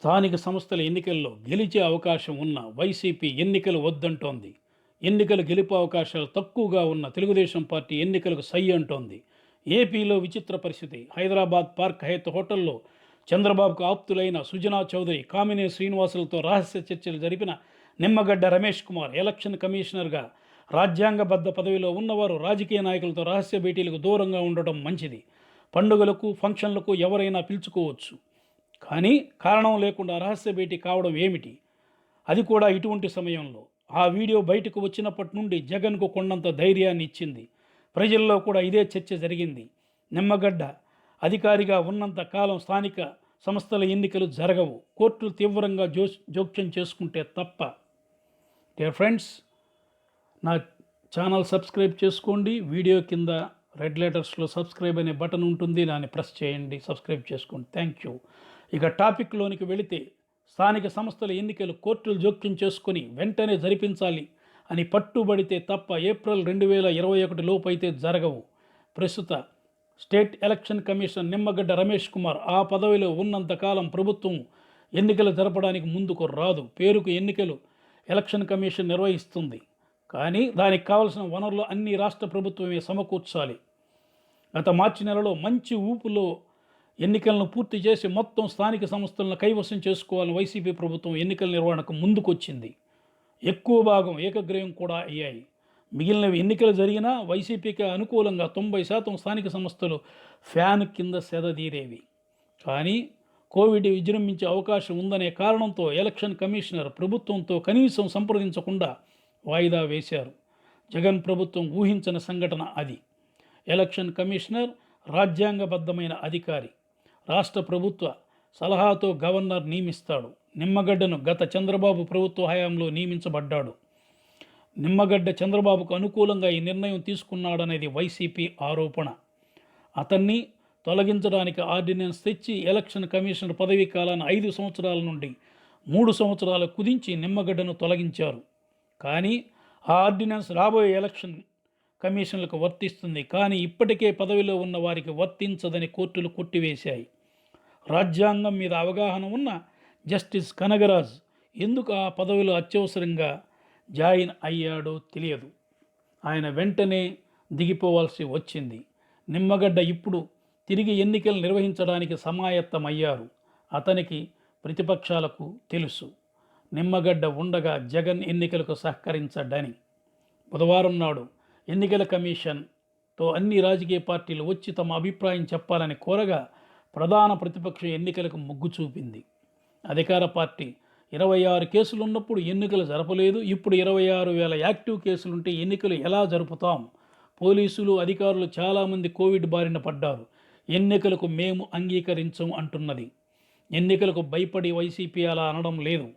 స్థానిక సంస్థల ఎన్నికల్లో గెలిచే అవకాశం ఉన్న వైసీపీ ఎన్నికలు వద్దంటోంది. ఎన్నికలు గెలుపు అవకాశాలు తక్కువగా ఉన్న తెలుగుదేశం పార్టీ ఎన్నికలకు సై అంటోంది. ఏపీలో విచిత్ర పరిస్థితి. హైదరాబాద్ పార్క్ హయత్ హోటల్లో చంద్రబాబుకు ఆప్తులైన సుజనా చౌదరి కామినే శ్రీనివాసులతో రహస్య చర్చలు జరిపిన నిమ్మగడ్డ రమేష్ కుమార్ ఎలక్షన్ కమిషనర్గా రాజ్యాంగబద్ధ పదవిలో ఉన్నవారు రాజకీయ నాయకులతో రహస్య భేటీలకు దూరంగా ఉండటం మంచిది. పండుగలకు ఫంక్షన్లకు ఎవరైనా పిలుచుకోవచ్చు. కానీ కారణం లేకుండా రహస్య భేటీ కావడం ఏమిటి? అది కూడా ఇటువంటి సమయంలో. ఆ వీడియో బయటకు వచ్చినప్పటి నుండి జగన్కు కొండంత ధైర్యాన్ని ఇచ్చింది. ప్రజల్లో కూడా ఇదే చర్చ జరిగింది. నిమ్మగడ్డ అధికారిగా ఉన్నంత కాలం స్థానిక సంస్థల ఎన్నికలు జరగవు. కోర్టులు తీవ్రంగా జో జోక్యం చేసుకుంటే తప్ప. డియర్ ఫ్రెండ్స్ నా ఛానల్ సబ్స్క్రైబ్ చేసుకోండి. వీడియో కింద రెడ్ లెటర్స్లో సబ్స్క్రైబ్ అనే బటన్ ఉంటుంది. దాన్ని ప్రెస్ చేయండి. సబ్స్క్రైబ్ చేసుకోండి. థ్యాంక్ యూ ఇక టాపిక్లోనికి వెళితే స్థానిక సంస్థల ఎన్నికలు కోర్టులు జోక్యం చేసుకొని వెంటనే జరిపించాలి అని పట్టుబడితే తప్ప ఏప్రిల్ రెండు వేల ఇరవై ఒకటి లోపైతే జరగవు. ప్రస్తుత state election commission Nimmagadda Ramesh Kumar ఆ పదవిలో ఉన్నంతకాలం ప్రభుత్వం ఎన్నికలు జరపడానికి ముందుకు రాదు. పేరుకు ఎన్నికలు ఎలక్షన్ కమిషన్ నిర్వహిస్తుంది. కానీ దానికి కావలసిన వనరులు అన్ని రాష్ట్ర ప్రభుత్వమే సమకూర్చాలి. గత మార్చి నెలలో మంచి ఊపులో ఎన్నికలను పూర్తి చేసి మొత్తం స్థానిక సంస్థలను కైవసం చేసుకోవాలని వైసీపీ ప్రభుత్వం ఎన్నికల నిర్వహణకు ముందుకొచ్చింది. ఎక్కువ భాగం ఏకగ్రయం కూడా అయ్యాయి. మిగిలినవి ఎన్నికలు జరిగినా వైసీపీకి అనుకూలంగా తొంభై శాతం స్థానిక సంస్థలు ఫ్యాన్ కింద సెదదీరేవి కానీ కోవిడ్ విజృంభించే అవకాశం ఉందనే కారణంతో ఎలక్షన్ కమిషనర్ ప్రభుత్వంతో కనీసం సంప్రదించకుండా వాయిదా వేశారు. జగన్ ప్రభుత్వం ఊహించని సంఘటన అది. ఎలక్షన్ కమిషనర్ రాజ్యాంగబద్ధమైన అధికారి. రాష్ట్ర ప్రభుత్వ సలహాతో గవర్నర్ నియమిస్తాడు. నిమ్మగడ్డను గత చంద్రబాబు ప్రభుత్వ హయాంలో నియమించబడ్డాడు. నిమ్మగడ్డ చంద్రబాబుకు అనుకూలంగా ఈ నిర్ణయం తీసుకున్నాడనేది వైసీపీ ఆరోపణ. అతన్ని తొలగించడానికి ఆర్డినెన్స్ తెచ్చి ఎలక్షన్ కమిషనర్ పదవీ కాలాన్ని ఐదు సంవత్సరాల నుండి మూడు సంవత్సరాలు కుదించి నిమ్మగడ్డను తొలగించారు. కానీ ఆ ఆర్డినెన్స్ రాబోయే ఎలక్షన్ కమిషన్లకు వర్తిస్తుంది. కానీ ఇప్పటికే పదవిలో ఉన్న వారికి వర్తించదని కోర్టులు కొట్టివేశాయి. రాజ్యాంగం మీద అవగాహన ఉన్న జస్టిస్ కనగరాజ్ ఎందుకు ఆ పదవిలో అత్యవసరంగా జాయిన్ అయ్యాడో తెలియదు. ఆయన వెంటనే దిగిపోవాల్సి వచ్చింది. నిమ్మగడ్డ ఇప్పుడు తిరిగి ఎన్నికలు నిర్వహించడానికి సమాయత్తమయ్యారు. అతనికి ప్రతిపక్షాలకు తెలుసు. నిమ్మగడ్డ ఉండగా జగన్ ఎన్నికలకు సహకరించడని. బుధవారం నాడు ఎన్నికల కమిషన్తో అన్ని రాజకీయ పార్టీలు వచ్చి తమ అభిప్రాయం చెప్పాలని కోరగా ప్రధాన ప్రతిపక్షం ఎన్నికలకు మొగ్గు చూపింది. అధికార పార్టీ ఇరవై ఆరు కేసులు ఉన్నప్పుడు ఎన్నికలు జరపలేదు. ఇప్పుడు ఇరవై ఆరు వేల యాక్టివ్ కేసులుంటే ఎన్నికలు ఎలా జరుపుతాం? పోలీసులు అధికారులు చాలామంది కోవిడ్ బారిన పడ్డారు. ఎన్నికలకు మేము అంగీకరించం అంటున్నది. ఎన్నికలకు భయపడి వైసీపీ అలా అనడం లేదు.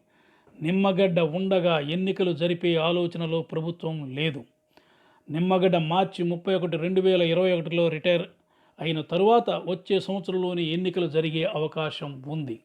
నిమ్మగడ్డ ఉండగా ఎన్నికలు జరిపే ఆలోచనలో ప్రభుత్వం లేదు. నిమ్మగడ్డ మార్చి ముప్పై ఒకటి రెండు వేల ఇరవై ఒకటిలో రిటైర్ అయిన తరువాత వచ్చే సంవత్సరంలోని ఎన్నికలు జరిగే అవకాశం ఉంది.